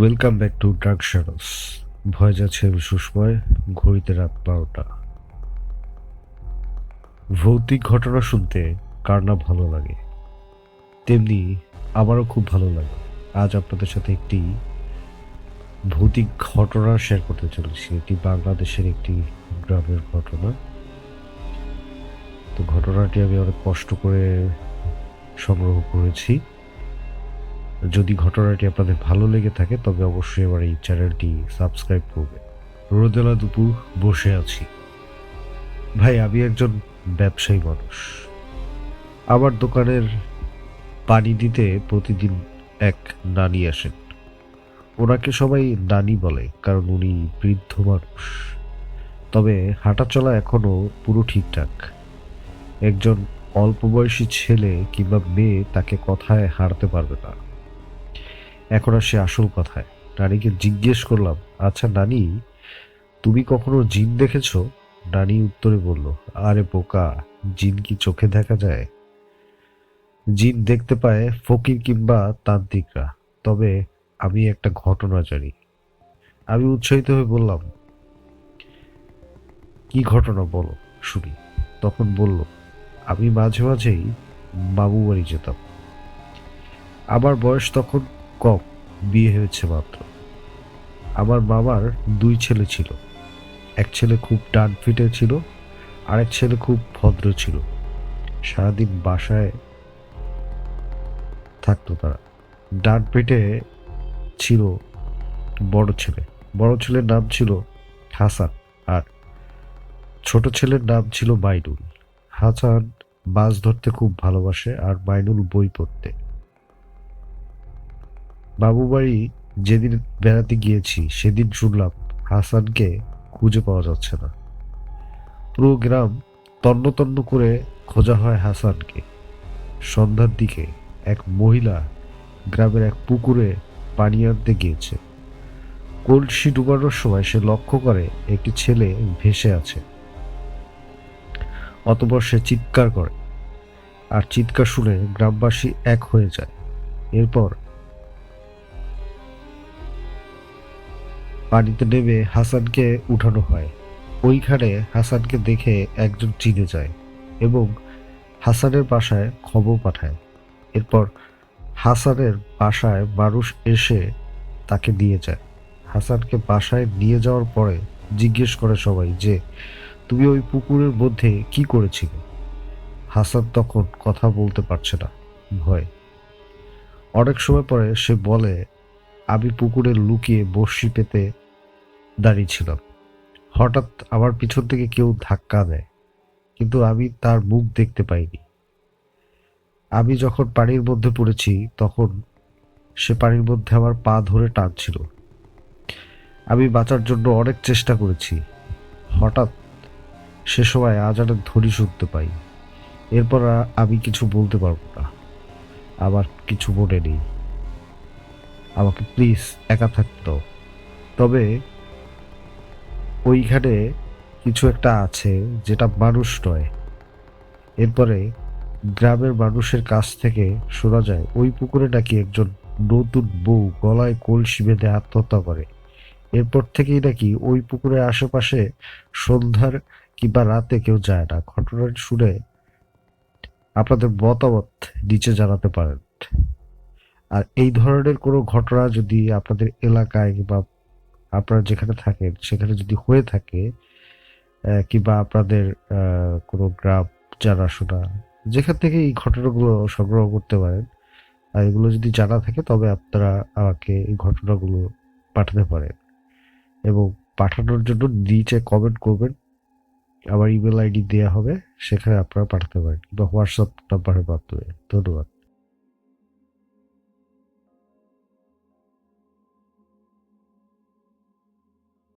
Welcome back to dark shadows ভয় যাচ্ছে আমি সুসময়, ঘড়িতে রাত বারোটা। ভৌতিক ঘটনা শুনতে কার না ভালো লাগে? তেমনি আমারও খুব ভালো লাগে। আজ আপনাদের সাথে একটি ভৌতিক ঘটনা শেয়ার করতে চলেছি। এটি বাংলাদেশের একটি গ্রামের ঘটনা। তো ঘটনাটি আমি অনেক কষ্ট করে সংগ্রহ করেছি। যদি ঘটনাটি আপনাদের ভালো লেগে থাকে, তবে অবশ্যই আমার এই চ্যানেলটি সাবস্ক্রাইব করবে। রোদেলা দুপুর, বসে আছি। ভাই, আমি একজন ব্যবসায়ী মানুষ। আমার দোকানের পানি দিতে প্রতিদিন এক নানি আসেন। ওনাকে সবাই নানি বলে, কারণ উনি বৃদ্ধ মানুষ। তবে হাঁটাচলা এখনও পুরো ঠিকঠাক। একজন অল্প বয়সী ছেলে কিংবা মেয়ে তাকে কথায় হারতে পারবে না। এখন আসে আসল কথায়। নানিকে জিজ্ঞেস করলাম আচ্ছা নানি, তুমি কখনো জিন দেখেছ? নানি উত্তরে বলল, আরে পোকা জিন কি চোখে দেখা যায়? জিন দেখতে পায় ফকির কিংবা তান্ত্রিকরা, তবে আমি একটা ঘটনা জানি। আমি উৎসাহিত হয়ে বললাম, কি ঘটনা বলো শুনি। তখন বলল, আমি মাঝে মাঝেই বাবু বাড়ি যেতাম। আমার বয়স তখন কম বিয়ে হয়েছে মাত্র। আমার মামার দুই ছেলে ছিল। এক ছেলে খুব ডান ফিটে ছিল, আরেক ছেলে খুব ভদ্র ছিল। সারাদিন বাসায় থাকতো তারা। ডান পিঠে ছিল বড় ছেলে। বড় ছেলের নাম ছিল হাসান আর ছোট ছেলের নাম ছিল মাইনুল। হাসান মাছ ধরতে খুব ভালোবাসে আর মাইনুল বই পড়তে। বাবু বাড়ি যেদিন বেড়াতে গিয়েছি, সেদিন শুনলাম হাসানকে খুঁজে পাওয়া যাচ্ছে না। পুরো গ্রাম তন্ন তন্ন করে খোঁজা হয় হাসানকে। সন্ধ্যার দিকে এক মহিলা গ্রামের এক পুকুরে পানি আনতে গিয়েছে। কলসি ডুবানোর সময় সে লক্ষ্য করে একটি ছেলে ভেসে আছে। অতপর সে চিৎকার করে, আর চিৎকার শুনে গ্রামবাসী এক হয়ে যায়। এরপর পানিতে নেমে হাসানকে উঠানো হয়। ওইখানে হাসানকে দেখে একজন চিনে যায় এবং হাসানের বাসায় খবর পাঠায়। এরপর হাসানের বাসায় মানুষ এসে তাকে নিয়ে যায়। হাসানকে বাসায় নিয়ে যাওয়ার পরে জিজ্ঞেস করে সবাই যে, তুমি ওই পুকুরের মধ্যে কি করেছিলে? হাসান তখন কথা বলতে পারছে না, ভয়। অনেক সময় পরে সে বলে আমি পুকুরে লুকিয়ে বর্ষি পেতে দাঁড়িয়েছিলাম হঠাৎ আমার পিছন থেকে কেউ ধাক্কা দেয়, কিন্তু আমি তার মুখ দেখতে পাইনি। আমি যখন পানির মধ্যে পড়েছি, তখন সে পানির মধ্যে আমার পা ধরে টানছিল। আমি বাঁচার জন্য অনেক চেষ্টা করেছি। হঠাৎ সে সময় আজানের ধ্বনি শুনতে পাই। এরপর আমি কিছু বলতে পারব না। আমার কিছু মনে নেই। আমাকে প্লিজ একা থাকতে তবে ওইখানে কিছু একটা আছে যেটা মানুষ নয়। এরপরে গ্রামের মানুষের কাছ থেকে শোনা যায়, ওই পুকুরে নাকি একজন নতুন বউ গলায় কলসি বেঁধে আত্মহত্যা করে। এরপর থেকেই নাকি ওই পুকুরের আশেপাশে সন্ধ্যার কিংবা রাতে কেউ যায় না। ঘটনাটি শুনে আপনাদের মতামত নিচে জানাতে পারেন। আর এই ধরনের কোনো ঘটনা যদি আপনাদের এলাকায় কিংবা আপনারা যেখানে থাকেন, সেখানে যদি হয়ে থাকে কিংবা আপনাদের কোনো গ্রাম জানাশোনা, যেখান থেকে এই ঘটনাগুলো সংগ্রহ করতে পারেন, আর এগুলো যদি জানা থাকে, তবে আপনারা আমাকে এই ঘটনাগুলো পাঠাতে পারেন। এবং পাঠানোর জন্য নিচে কমেন্ট করবেন। আমার ইমেল আইডি দেওয়া হবে, সেখানে আপনারা পাঠাতে পারেন বা হোয়াটসঅ্যাপ নাম্বারের মাধ্যমে। ধন্যবাদ।